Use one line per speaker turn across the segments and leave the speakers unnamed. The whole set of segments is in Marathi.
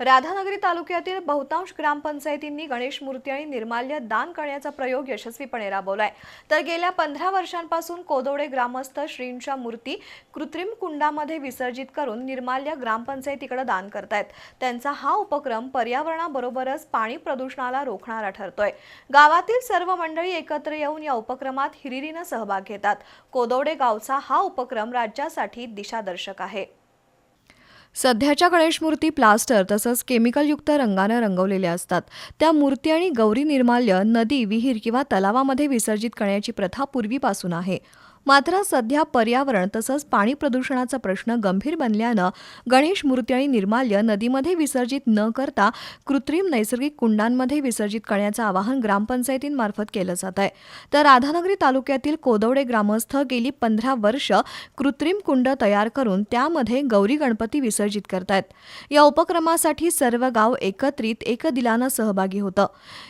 राधानगरी तालुक्यातील बहुतांश ग्रामपंचायतींनी गणेश मूर्ती आणि निर्माल्य दान करण्याचा प्रयोग यशस्वीपणे राबवलाय. तर गेल्या पंधरा वर्षांपासून कोदोडे ग्रामस्थ श्रींच्या मूर्ती कृत्रिम कुंडामध्ये विसर्जित करून निर्माल्य ग्रामपंचायतीकडे दान करतायत. त्यांचा हा उपक्रम पर्यावरणाबरोबरच पाणी प्रदूषणाला रोखणारा ठरतोय. गावातील सर्व मंडळी एकत्र येऊन या उपक्रमात हिरिरीनं सहभाग घेतात. कोदोडे गावचा हा उपक्रम राज्यासाठी दिशादर्शक आहे. सध्याच्या गणेश मूर्ती प्लास्टर तसंच केमिकलयुक्त रंगानं रंगवलेल्या असतात. त्या मूर्ती आणि गौरी निर्माल्य नदी विहीर किंवा तलावामध्ये विसर्जित करण्याची प्रथा पूर्वीपासून आहे. मात्र सध्या पर्यावरण तसंच पाणी प्रदूषणाचा प्रश्न गंभीर बनल्यानं गणेश मूर्ती आणि निर्माल्य नदीमध्ये विसर्जित न करता कृत्रिम नैसर्गिक कुंडांमध्ये विसर्जित करण्याचं आवाहन ग्रामपंचायतींमार्फत केलं जात आहे. तर राधानगरी तालुक्यातील कोदवडे ग्रामस्थ गेली पंधरा वर्ष कृत्रिम कुंड तयार करून त्यामध्ये गौरी गणपती विसर्जित करतायत. या उपक्रमासाठी सर्व गाव एकत्रित एक दिलानं सहभागी होतं.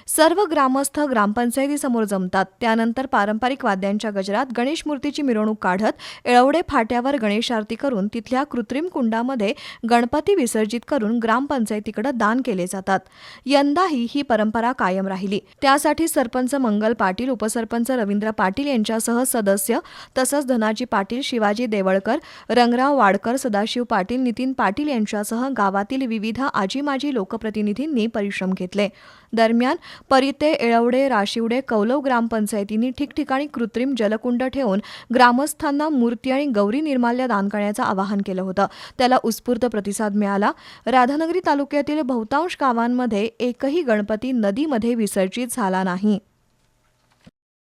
सर्व ग्रामस्थ ग्रामपंचायतीसमोर जमतात. त्यानंतर पारंपरिक वाद्यांच्या गजरात गणेश मूर्तीची मिरवणूक काढत एळवडे फाट्यावर गणेश आरती करून तिथल्या कृत्रिम कुंडामध्ये गणपती विसर्जित करून ग्रामपंचायतीकडे दान केले जातात. यंदाही ही परंपरा कायम राहिली. त्यासाठी सरपंच मंगल पाटील उपसरपंच रवींद्र पाटील यांच्यासह सदस्य तसंच धनाजी पाटील शिवाजी देवळकर रंगराव वाडकर सदाशिव पाटील नितीन पाटील यांच्यासह गावातील विविध आजी माजी लोकप्रतिनिधींनी परिश्रम घेतले. दरम्यान परिते एळवडे राशिवडे कौलव ग्रामपंचायतींनी ठिकठिकाणी कृत्रिम जलकुंड ठेवून ग्रामस्थांना मूर्ती आणि गौरी निर्माल्य दान करण्याचं आवाहन केलं होतं. त्याला उत्स्फूर्त प्रतिसाद मिळाला. राधानगरी तालुक्यातील बहुतांश गावांमध्ये एकही गणपती नदीमध्ये विसर्जित झाला नाही.